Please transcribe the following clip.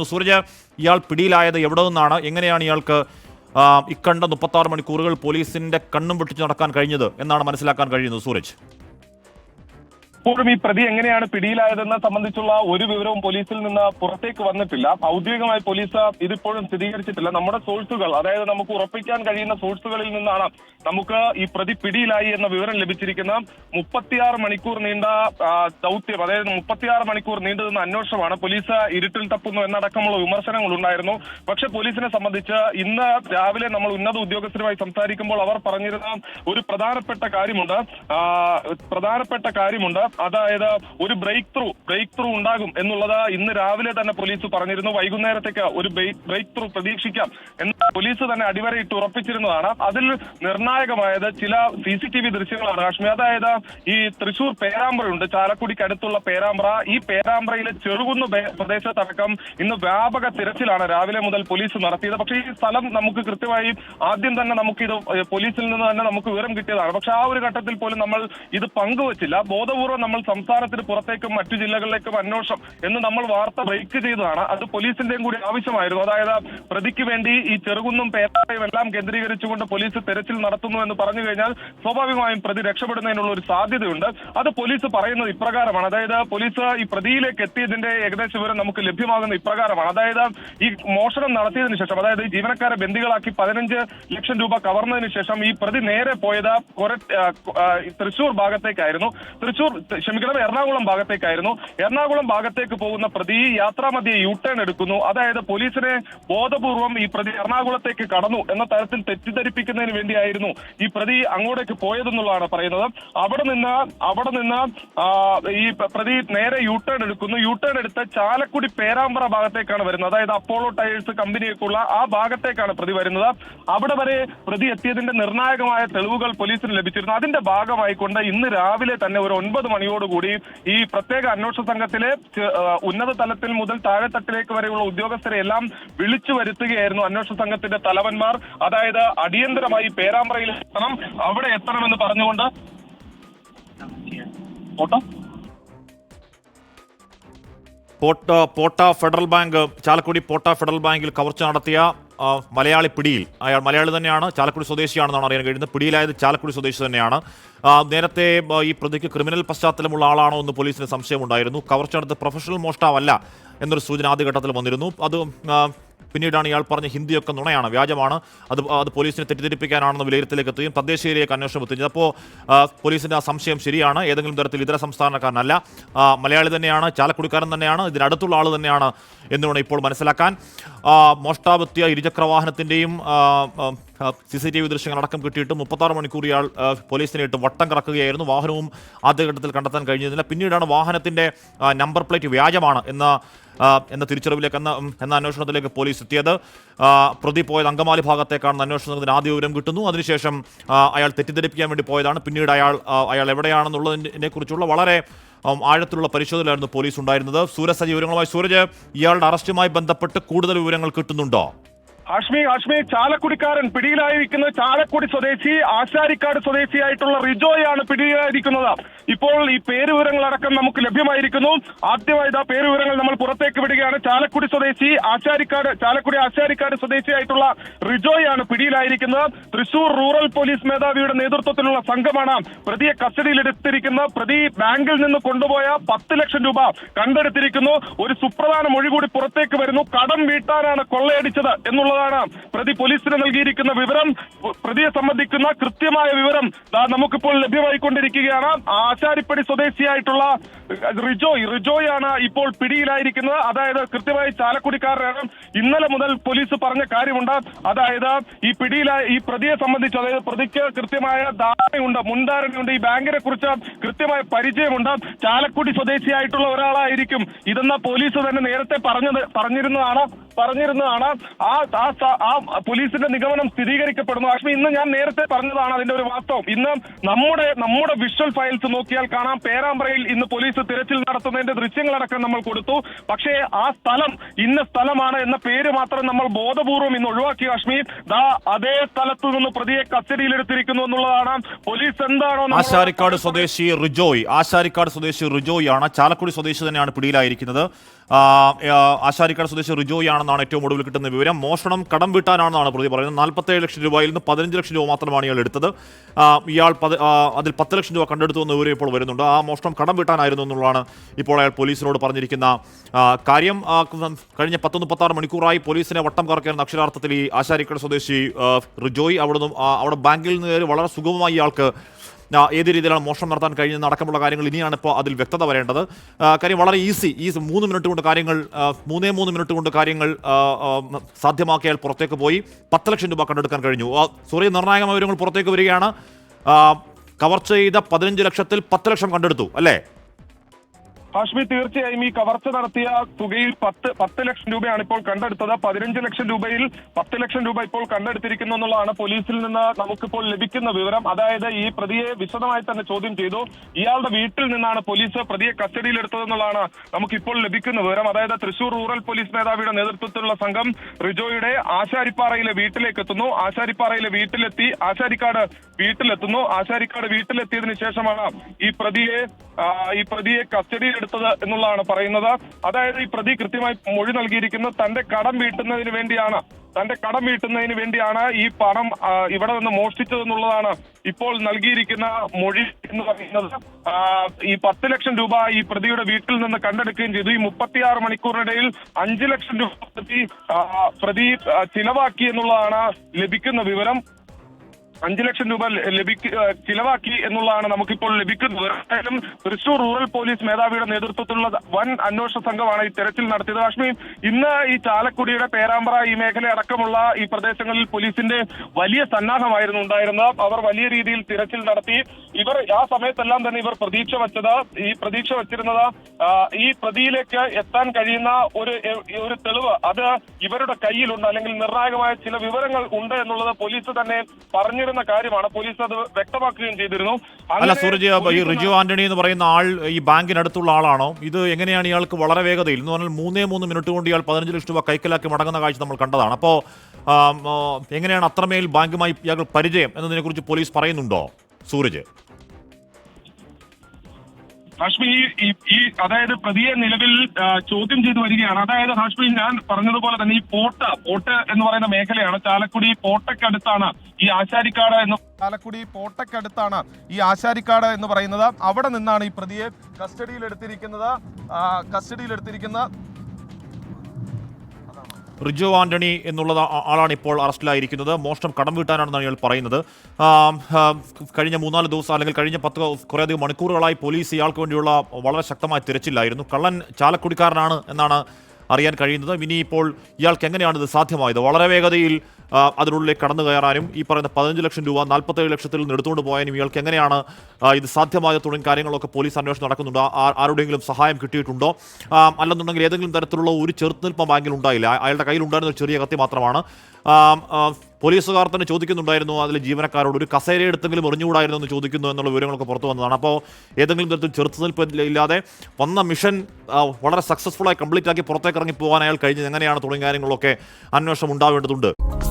സൂരജ് ഇയാൾ പിടിയിലായത് എവിടെ നിന്നാണ്? എങ്ങനെയാണ് ഇയാൾക്ക് ഇക്കണ്ട മുപ്പത്തി ആറ് മണിക്കൂറുകൾ പോലീസിന്റെ കണ്ണും പൊട്ടിച്ച് നടക്കാൻ കഴിഞ്ഞത് എന്നാണ് മനസ്സിലാക്കാൻ കഴിയുന്നത് സൂരജ്? ഇപ്പോഴും ഈ പ്രതി എങ്ങനെയാണ് പിടിയിലായതെന്ന് സംബന്ധിച്ചുള്ള ഒരു വിവരവും പോലീസിൽ നിന്ന് പുറത്തേക്ക് വന്നിട്ടില്ല. ഔദ്യോഗികമായി പോലീസ് ഇതിപ്പോഴും സ്ഥിരീകരിച്ചിട്ടില്ല. നമ്മുടെ സോഴ്സുകൾ അതായത് നമുക്ക് ഉറപ്പിക്കാൻ കഴിയുന്ന സോഴ്സുകളിൽ നിന്നാണ് നമുക്ക് ഈ പ്രതി പിടിയിലായി എന്ന വിവരം ലഭിച്ചിരിക്കുന്ന മുപ്പത്തിയാറ് മണിക്കൂർ നീണ്ട ദൗത്യം അതായത് മുപ്പത്തിയാറ് മണിക്കൂർ നീണ്ടു നിന്ന അന്വേഷണമാണ് പോലീസ് ഇരുട്ടിൽ തപ്പുന്നു എന്നടക്കമുള്ള വിമർശനങ്ങൾ ഉണ്ടായിരുന്നു പക്ഷെ പോലീസിനെ സംബന്ധിച്ച് ഇന്ന് രാവിലെ നമ്മൾ ഉന്നത ഉദ്യോഗസ്ഥരുമായി സംസാരിക്കുമ്പോൾ അവർ പറഞ്ഞിരുന്ന ഒരു പ്രധാനപ്പെട്ട കാര്യമുണ്ട്. പ്രധാനപ്പെട്ട കാര്യമുണ്ട്. അതായത് ഒരു ബ്രേക്ക് ത്രൂ ബ്രേക്ക് ത്രൂ ഉണ്ടാകും എന്നുള്ളത് ഇന്ന് രാവിലെ തന്നെ പോലീസ് പറഞ്ഞിരുന്നു. വൈകുന്നേരത്തേക്ക് ഒരു ബ്രേക്ക് ത്രൂ പ്രതീക്ഷിക്കാം എന്ന് പോലീസ് തന്നെ അടിവരയിട്ട് ഉറപ്പിച്ചിരുന്നതാണ്. അതിൽ നിർണായകമായത് ചില സി സി ടി വി ദൃശ്യങ്ങളാണ്. കാശ്മീർ അതായത് ഈ തൃശൂർ പേരാമ്പ്രയുണ്ട്. ചാലക്കുടിക്ക് അടുത്തുള്ള പേരാമ്പ്ര. ഈ പേരാമ്പ്രയിലെ ചെറുകുന്ന് പ്രദേശത്തടക്കം ഇന്ന് വ്യാപക തിരച്ചിലാണ് രാവിലെ മുതൽ പോലീസ് നടത്തിയത്. പക്ഷേ ഈ സ്ഥലം നമുക്ക് കൃത്യമായി ആദ്യം തന്നെ നമുക്ക് ഇത് പോലീസിൽ നിന്ന് തന്നെ നമുക്ക് വിവരം കിട്ടിയതാണ്. പക്ഷെ ആ ഒരു ഘട്ടത്തിൽ പോലും നമ്മൾ ഇത് പങ്കുവച്ചില്ല. ബോധപൂർവം നമ്മൾ സംസ്ഥാനത്തിന് പുറത്തേക്കും മറ്റു ജില്ലകളിലേക്കും അന്വേഷണം എന്ന് നമ്മൾ വാർത്ത ബ്രേക്ക് ചെയ്തതാണ്. അത് പോലീസിന്റെയും കൂടി ആവശ്യമായിരുന്നു. അതായത് പ്രതിക്ക് വേണ്ടി ഈ ചെറുകുന്നും പേരായും എല്ലാം കേന്ദ്രീകരിച്ചുകൊണ്ട് പോലീസ് തെരച്ചിൽ നടത്തുന്നു എന്ന് പറഞ്ഞു കഴിഞ്ഞാൽ സ്വാഭാവികമായും പ്രതി രക്ഷപ്പെടുന്നതിനുള്ള ഒരു സാധ്യതയുണ്ട്. അത് പോലീസ് പറയുന്നത് ഇപ്രകാരമാണ്. അതായത് പോലീസ് ഈ പ്രതിയിലേക്ക് എത്തിയതിന്റെ ഏകദേശ വിവരം നമുക്ക് ലഭ്യമാകുന്ന ഇപ്രകാരമാണ്. അതായത് ഈ മോഷണം നടത്തിയതിനു ശേഷം അതായത് ഈ ജീവനക്കാരെ ബന്ദികളാക്കി പതിനഞ്ച് ലക്ഷം രൂപ കവർന്നതിന് ശേഷം ഈ പ്രതി നേരെ പോയത് കൊര തൃശൂർ ഭാഗത്തേക്കായിരുന്നു. തൃശൂർ ക്ഷമിക്കണം എറണാകുളം ഭാഗത്തേക്കായിരുന്നു. എറണാകുളം ഭാഗത്തേക്ക് പോകുന്ന പ്രതി യാത്രാമധ്യേ യു ടേൺ എടുക്കുന്നു. അതായത് പോലീസിനെ ബോധപൂർവം ഈ പ്രതി എറണാകുളത്തേക്ക് കടന്നു എന്ന തരത്തിൽ തെറ്റിദ്ധരിപ്പിക്കുന്നതിന് വേണ്ടിയായിരുന്നു ഈ പ്രതി അങ്ങോട്ടേക്ക് പോയതെന്നുള്ളതാണ് പറയുന്നത്. അവിടെ നിന്ന് അവിടെ നിന്ന് ഈ പ്രതി നേരെ യു ടേൺ എടുക്കുന്നു. യു ടേൺ എടുത്ത് ചാലക്കുടി പേരാമ്പ്ര ഭാഗത്തേക്കാണ് വരുന്നത്. അതായത് അപ്പോളോ ടയേഴ്സ് കമ്പനിയൊക്കെയുള്ള ആ ഭാഗത്തേക്കാണ് പ്രതി വരുന്നത്. അവിടെ വരെ പ്രതി എത്തിയതിന്റെ നിർണായകമായ തെളിവുകൾ പോലീസിന് ലഭിച്ചിരുന്നു. അതിന്റെ ഭാഗമായിക്കൊണ്ട് ഇന്ന് രാവിലെ തന്നെ ഒരു ഒൻപത് മണിയോടുകൂടി ഈ പ്രത്യേക അന്വേഷണ സംഘത്തിലെ ഉന്നത തലത്തിൽ മുതൽ താഴെത്തട്ടിലേക്ക് വരെയുള്ള ഉദ്യോഗസ്ഥരെ എല്ലാം വിളിച്ചു വരുത്തുകയായിരുന്നു അന്വേഷണ സംഘത്തിന്റെ തലവന്മാർ. അതായത് അടിയന്തരമായി പേരാമ്പ്രയിൽ എത്തണം അവിടെ എത്തണമെന്ന് പറഞ്ഞുകൊണ്ട്. Potta Potta federal bank Chalakudy Potta federal ബാങ്കിൽ കവർച്ച നടത്തിയ മലയാളി പിടിയിൽ. അയാൾ മലയാളി തന്നെയാണ് ചാലക്കുടി സ്വദേശിയാണെന്നാണ് അറിയാൻ കഴിയുന്നത്. പിടിയിലായത് ചാലക്കുടി സ്വദേശി തന്നെയാണ്. നേരത്തെ ഈ പ്രതിക്ക് ക്രിമിനൽ പശ്ചാത്തലമുള്ള ആളാണോ എന്ന് പോലീസിന് സംശയമുണ്ടായിരുന്നു. കവർച്ച നടത്തി പ്രൊഫഷണൽ മോഷ്ടാവല്ല. എന്നൊരു സൂചന ആദ്യഘട്ടത്തിൽ വന്നിരുന്നു. അത് പിന്നീടാണ് ഇയാൾ പറഞ്ഞ ഹിന്ദിയൊക്കെ നുണയാണ് വ്യാജമാണ്. അത് അത് പോലീസിനെ തെറ്റിദ്ധരിപ്പിക്കാനാണെന്ന് വിലയിരുത്തലേക്ക് എത്തുകയും തദ്ദേശീയയിലേക്ക് അന്വേഷണം എത്തിച്ചത് അപ്പോൾ പോലീസിന്റെ ആ സംശയം ശരിയാണ് ഏതെങ്കിലും തരത്തിൽ ഇതര സംസ്ഥാനക്കാരനല്ല. മലയാളി തന്നെയാണ് ചാലക്കുടിക്കാരൻ തന്നെയാണ് ഇതിനടുത്തുള്ള ആൾ തന്നെയാണ് എന്ന് വേണം ഇപ്പോൾ മനസ്സിലാക്കാൻ. മോഷ്ടാവെത്തിയ ഇരുചക്ര വാഹനത്തിന്റെയും സി സി ടി വി ദൃശ്യങ്ങൾ അടക്കം കിട്ടിയിട്ട് മുപ്പത്താറ് മണിക്കൂർ ഇയാൾ ആ, പോലീസിനെ ഇട്ട് വട്ടം കറക്കുകയായിരുന്നു. വാഹനവും ആദ്യഘട്ടത്തിൽ കണ്ടെത്താൻ കഴിഞ്ഞിരുന്നില്ല. പിന്നീടാണ് വാഹനത്തിന്റെ നമ്പർ പ്ലേറ്റ് വ്യാജമാണ് എന്ന എന്ന തിരിച്ചറിവിലേക്ക് എന്ന എന്ന അന്വേഷണത്തിലേക്ക് പോലീസ് എത്തിയത്. പ്രതി പോയത് അങ്കമാലി ഭാഗത്തേക്കാണെന്ന് അന്വേഷണത്തിന് ആദ്യ വിവരം കിട്ടുന്നു. അതിനുശേഷം അയാൾ തെറ്റിദ്ധരിപ്പിക്കാൻ വേണ്ടി പോയതാണ്. പിന്നീട് അയാൾ അയാൾ എവിടെയാണെന്നുള്ളതിനെ കുറിച്ചുള്ള വളരെ ആഴത്തിലുള്ള പരിശോധനയിലായിരുന്നു പോലീസ് ഉണ്ടായിരുന്നത്. സൂരജ് സജീവ വിവരങ്ങളുമായി. സൂരജ് ഇയാളുടെ അറസ്റ്റുമായി ബന്ധപ്പെട്ട് കൂടുതൽ വിവരങ്ങൾ കിട്ടുന്നുണ്ടോ? ഹാഷ്മി ഹാഷ്മി ചാലക്കുടിക്കാരൻ പിടിയിലായിരിക്കുന്ന ചാലക്കുടി സ്വദേശി ആശാരിക്കാട് സ്വദേശിയായിട്ടുള്ള റിജോയാണ് പിടിയിലായിരിക്കുന്നത്. ഇപ്പോൾ ഈ പേരുവിവരങ്ങളടക്കം നമുക്ക് ലഭ്യമായിരിക്കുന്നു. ആദ്യമായി ആ പേരുവിവരങ്ങൾ നമ്മൾ പുറത്തേക്ക് വിടുകയാണ്. ചാലക്കുടി സ്വദേശി ആശാരിക്കാട് ചാലക്കുടി ആശാരിക്കാട് സ്വദേശിയായിട്ടുള്ള റിജോയാണ് പിടിയിലായിരിക്കുന്നത്. തൃശൂർ റൂറൽ പോലീസ് മേധാവിയുടെ നേതൃത്വത്തിലുള്ള സംഘമാണ് പ്രതിയെ കസ്റ്റഡിയിലെടുത്തിരിക്കുന്ന പ്രതി ബാങ്കിൽ നിന്ന് കൊണ്ടുപോയ പത്ത് ലക്ഷം രൂപ കണ്ടെടുത്തിരിക്കുന്നു. ഒരു സുപ്രധാന മൊഴി കൂടി പുറത്തേക്ക് വരുന്നു. കടം വീട്ടാനാണ് കൊള്ളയടിച്ചത് എന്നുള്ളതാണ് പ്രതി പോലീസിന് നൽകിയിരിക്കുന്ന വിവരം. പ്രതിയെ സംബന്ധിക്കുന്ന കൃത്യമായ വിവരം നമുക്കിപ്പോൾ ലഭ്യമായിക്കൊണ്ടിരിക്കുകയാണ്. ആശാരിപ്പടി സ്വദേശിയായിട്ടുള്ള റിജോയ് റിജോയ് ആണ് ഇപ്പോൾ പിടിയിലായിരിക്കുന്നത്. അതായത് കൃത്യമായി ചാലക്കുടിക്കാരനാണ്. ഇന്നലെ മുതൽ പോലീസ് പറഞ്ഞ കാര്യമുണ്ട്. അതായത് ഈ പിടിയിലായ ഈ പ്രതിയെ സംബന്ധിച്ച് അതായത് പ്രതിക്ക് കൃത്യമായ ധാരണയുണ്ട് മുൻധാരണയുണ്ട്. ഈ ബാങ്കിനെ കുറിച്ച് കൃത്യമായ പരിചയമുണ്ട്. ചാലക്കുടി സ്വദേശിയായിട്ടുള്ള ഒരാളായിരിക്കും. ഇതെന്ന പോലീസ് തന്നെ നേരത്തെ പറഞ്ഞത് പറഞ്ഞിരുന്നതാണ്. പറഞ്ഞിരുന്നതാണ്. ആ ആ പോലീസിന്റെ നിഗമനം സ്ഥിരീകരിക്കപ്പെടുന്നു. ഹാഷ്മി ഇന്ന് ഞാൻ നേരത്തെ പറഞ്ഞതാണ് അതിന്റെ ഒരു വാസ്തവം. ഇന്ന് നമ്മുടെ നമ്മുടെ വിഷ്വൽ ഫയൽസ് നോക്കിയാൽ കാണാം. പേരാമ്പ്രയിൽ ഇന്ന് പോലീസ് തിരച്ചിൽ നടത്തുന്നതിന്റെ ദൃശ്യങ്ങളടക്കം നമ്മൾ കൊടുത്തു. പക്ഷേ ആ സ്ഥലം ഇന്ന സ്ഥലമാണ് എന്ന പേര് മാത്രം നമ്മൾ ബോധപൂർവം ഇന്ന് ഒഴിവാക്കി കാശ്മീർ ദാ അതേ സ്ഥലത്തു നിന്ന് പ്രതിയെ കസ്റ്റഡിയിലെടുത്തിരിക്കുന്നു എന്നുള്ളതാണ്. പോലീസ് എന്താണോ ആശാരിക്കാട് സ്വദേശി റിജോയ് ആശാരിക്കാട് സ്വദേശി റിജോയ് ആണ്. ചാലക്കുടി സ്വദേശി തന്നെയാണ് പിടിയിലായിരിക്കുന്നത്. ആശാരിക്കാട് സ്വദേശി റിജോയ് ആണെന്നാണ് ഏറ്റവും ഒടുവിൽ കിട്ടുന്ന വിവരം. മോഷണം കടം വീട്ടാനാണെന്നാണ് പ്രതി പറയുന്നത്. നാൽപ്പത്തേഴ് ലക്ഷം രൂപയിൽ നിന്ന് പതിനഞ്ച് ലക്ഷം രൂപ മാത്രമാണ് ഇയാൾ എടുത്തത്. ഇയാൾ അതിൽ പത്ത് ലക്ഷം രൂപ കണ്ടെടുത്തു എന്ന വിവരം ഇപ്പോൾ വരുന്നുണ്ട്. ആ മോഷണം കടം വീട്ടാനായിരുന്നു എന്നുള്ളതാണ് ഇപ്പോൾ അയാൾ പോലീസിനോട് പറഞ്ഞിരിക്കുന്ന കാര്യം. കഴിഞ്ഞ പത്ത് മുപ്പത്താറ് മണിക്കൂറായി പോലീസിനെ വട്ടം കറക്കുന്ന അക്ഷരാർത്ഥത്തിൽ ഈ ആശാരിക്കട സ്വദേശി റിജോയ് അവിടെ അവിടെ ബാങ്കിൽ നിന്ന് വളരെ സുഗമമായി ഇയാൾക്ക് ഏത് രീതിയിലാണ് മോഷണം നടത്താൻ കഴിയുന്ന അടക്കമുള്ള കാര്യങ്ങൾ ഇനിയാണ് ഇപ്പോൾ അതിൽ വ്യക്തത വരേണ്ടത്. കാര്യം വളരെ ഈസി. ഈ മൂന്ന് മിനിറ്റ് കൊണ്ട് കാര്യങ്ങൾ മൂന്നേ മൂന്ന് മിനിറ്റ് കൊണ്ട് കാര്യങ്ങൾ സാധ്യമാക്കിയാൽ പുറത്തേക്ക് പോയി പത്ത് ലക്ഷം രൂപ കണ്ടെടുക്കാൻ കഴിഞ്ഞു. സോറി നിർണായകമായ വിവരങ്ങൾ പുറത്തേക്ക് വരികയാണ്. കവർ ചെയ്ത പതിനഞ്ച് ലക്ഷത്തിൽ പത്ത് ലക്ഷം കണ്ടെടുത്തു അല്ലേ? ഹാഷ്മി തീർച്ചയായും ഈ കവർച്ച നടത്തിയ തുകയിൽ പത്ത് പത്ത് ലക്ഷം രൂപയാണ് ഇപ്പോൾ കണ്ടെടുത്തത്. പതിനഞ്ച് ലക്ഷം രൂപയിൽ പത്ത് ലക്ഷം രൂപ ഇപ്പോൾ കണ്ടെടുത്തിരിക്കുന്നു എന്നുള്ളതാണ് പോലീസിൽ നിന്ന് നമുക്കിപ്പോൾ ലഭിക്കുന്ന വിവരം. അതായത് ഈ പ്രതിയെ വിശദമായി തന്നെ ചോദ്യം ചെയ്തു. ഇയാളുടെ വീട്ടിൽ നിന്നാണ് പോലീസ് പ്രതിയെ കസ്റ്റഡിയിലെടുത്തതെന്നുള്ളതാണ് നമുക്കിപ്പോൾ ലഭിക്കുന്ന വിവരം. അതായത് തൃശൂർ റൂറൽ പോലീസ് മേധാവിയുടെ നേതൃത്വത്തിലുള്ള സംഘം റിജോയുടെ ആശാരിപ്പാറയിലെ വീട്ടിലേക്ക് എത്തുന്നു ആശാരിപ്പാറയിലെ വീട്ടിലെത്തി ആശാരിക്കാട് വീട്ടിലെത്തുന്നു. ആശാരിക്കാട് വീട്ടിലെത്തിയതിനു ശേഷമാണ് ഈ പ്രതിയെ ഈ പ്രതിയെ കസ്റ്റഡിയിലെടുത്തത് എന്നുള്ളതാണ് പറയുന്നത്. അതായത് ഈ പ്രതി കൃത്യമായി മൊഴി നൽകിയിരിക്കുന്നത് തന്റെ കടം വീട്ടുന്നതിന് വേണ്ടിയാണ്. തന്റെ കടം വീട്ടുന്നതിന് വേണ്ടിയാണ് ഈ പണം ഇവിടെ നിന്ന് മോഷ്ടിച്ചതെന്നുള്ളതാണ് ഇപ്പോൾ നൽകിയിരിക്കുന്ന മൊഴി എന്ന് പറയുന്നത്. ഈ പത്ത് ലക്ഷം രൂപ ഈ പ്രതിയുടെ വീട്ടിൽ നിന്ന് കണ്ടെടുക്കുകയും ചെയ്തു. ഈ മുപ്പത്തിയാറ് മണിക്കൂറിനിടയിൽ അഞ്ച് ലക്ഷം രൂപ പ്രതി പ്രതി ചിലവാക്കി എന്നുള്ളതാണ് ലഭിക്കുന്ന വിവരം. അഞ്ചു ലക്ഷം രൂപ ലഭിക്ക ചിലവാക്കി എന്നുള്ളതാണ് നമുക്കിപ്പോൾ ലഭിക്കുന്നത്. എന്തായാലും തൃശൂർ റൂറൽ പോലീസ് മേധാവിയുടെ നേതൃത്വത്തിലുള്ള വൻ അന്വേഷണ സംഘമാണ് ഈ തെരച്ചിൽ നടത്തിയത്. കാശ്മീർ ഇന്ന് ഈ ചാലക്കുടിയുടെ പേരാമ്പ്ര ഈ മേഖല അടക്കമുള്ള ഈ പ്രദേശങ്ങളിൽ പോലീസിന്റെ വലിയ സന്നാഹമായിരുന്നു ഉണ്ടായിരുന്നത്. അവർ വലിയ രീതിയിൽ തിരച്ചിൽ നടത്തി. ഇവർ ആ സമയത്തെല്ലാം തന്നെ ഇവർ പ്രതീക്ഷ വച്ചത് ഈ പ്രതീക്ഷ വെച്ചിരുന്നത് ഈ പ്രതിയിലേക്ക് എത്താൻ കഴിയുന്ന ഒരു ഒരു തെളിവ് അത് ഇവരുടെ കയ്യിലുണ്ട് അല്ലെങ്കിൽ നിർണായകമായ ചില വിവരങ്ങൾ ഉണ്ട് എന്നുള്ളത് പോലീസ് തന്നെ പറഞ്ഞിരുന്ന കാര്യമാണ്. പോലീസ് അത് വ്യക്തമാക്കുകയും ചെയ്തിരുന്നു. അല്ല സൂരജ് ഈ റിജു ആന്റണി എന്ന് പറയുന്ന ആൾ ഈ ബാങ്കിനടുത്തുള്ള ആളാണോ? ഇത് എങ്ങനെയാണ് ഇയാൾക്ക് വളരെ വേഗതയിൽ എന്ന് പറഞ്ഞാൽ മൂന്നേ മൂന്ന് മിനിറ്റ് കൊണ്ട് ഇയാൾ പതിനഞ്ച് ലക്ഷം രൂപ കൈക്കലാക്കി മടങ്ങുന്ന കാഴ്ച നമ്മൾ കണ്ടതാണ്. അപ്പോൾ എങ്ങനെയാണ് അത്രമേൽ ബാങ്കുമായി ഇയാൾ പരിചയം എന്നതിനെക്കുറിച്ച് പോലീസ് പറയുന്നുണ്ടോ സൂരജ്? ഹാഷ്മി ഈ- അതായത് പ്രതിയെ നിലവിൽ ചോദ്യം ചെയ്തു വരികയാണ്. അതായത് ഹാഷ്മി ഞാൻ പറഞ്ഞതുപോലെ തന്നെ ഈ പോട്ട പോട്ട് എന്ന് പറയുന്ന മേഖലയാണ്. ചാലക്കുടി പോട്ടക്കടുത്താണ് ഈ ആശാരിക്കാട് എന്ന് ചാലക്കുടി പോട്ടക്കടുത്താണ് ഈ ആശാരിക്കാട് എന്ന് പറയുന്നത്. അവിടെ നിന്നാണ് ഈ പ്രതിയെ കസ്റ്റഡിയിലെടുത്തിരിക്കുന്നത്. കസ്റ്റഡിയിൽ കസ്റ്റഡിയിലെടുത്തിരിക്കുന്ന റിജു ആന്റണി എന്നുള്ള ആളാണ് ഇപ്പോൾ അറസ്റ്റിലായിരിക്കുന്നത്. മോഷണം കടം വീട്ടാനാണെന്നാണ് ഇയാൾ പറയുന്നത്. കഴിഞ്ഞ മൂന്നാൽ ദിവസം അല്ലെങ്കിൽ കഴിഞ്ഞ പത്ത് കുറേയധികം മണിക്കൂറുകളായി പോലീസ് ഇയാൾക്ക് വേണ്ടിയുള്ള വളരെ ശക്തമായ തിരച്ചിലായിരുന്നു. കള്ളൻ ചാലക്കുടിക്കാരനാണ് എന്നാണ് അറിയാൻ കഴിയുന്നത്. ഇനിയിപ്പോൾ ഇയാൾക്ക് എങ്ങനെയാണ് ഇത് സാധ്യമായത്? വളരെ വേഗതയിൽ അതിനുള്ളിലേക്ക് കടന്നു കയറാനും ഈ പറയുന്ന പതിനഞ്ച് ലക്ഷം രൂപ നാൽപ്പത്തേഴ് ലക്ഷത്തിൽ നിന്ന് എടുത്തുകൊണ്ട് പോയാലും ഇയാൾക്ക് എങ്ങനെയാണ് ഇത് സാധ്യമായ തുടങ്ങിയ കാര്യങ്ങളൊക്കെ പോലീസ് അന്വേഷണം നടക്കുന്നുണ്ട്. ആരുടെയെങ്കിലും സഹായം കിട്ടിയിട്ടുണ്ടോ? അല്ലെന്നുണ്ടെങ്കിൽ ഏതെങ്കിലും തരത്തിലുള്ള ഒരു ചെറുത്തുനിൽപ്പം ബാങ്കിൽ ഉണ്ടായില്ല. അയാളുടെ കയ്യിൽ ഉണ്ടായിരുന്ന ചെറിയ കത്തി മാത്രമാണ്. പോലീസുകാർ തന്നെ ചോദിക്കുന്നുണ്ടായിരുന്നു അതിൽ ജീവനക്കാരോട് ഒരു കസേര എടുത്തെങ്കിലും എറിഞ്ഞുകൂടായിരുന്നു എന്ന് ചോദിക്കുന്നു എന്നുള്ള വിവരങ്ങളൊക്കെ പുറത്തു വന്നതാണ്. അപ്പോൾ ഏതെങ്കിലും തരത്തിൽ ചെറുത്തുനിൽപ്പ് ഇല്ല- ഇല്ലാതെ വന്ന മിഷൻ വളരെ സക്സസ്ഫുള്ളായി കംപ്ലീറ്റ് ആക്കി പുറത്തേക്ക് ഇറങ്ങി പോകാൻ അയാൾ കഴിഞ്ഞത് എങ്ങനെയാണ് തുടങ്ങിയ കാര്യങ്ങളൊക്കെ അന്വേഷണം ഉണ്ടാവേണ്ടതുണ്ട്.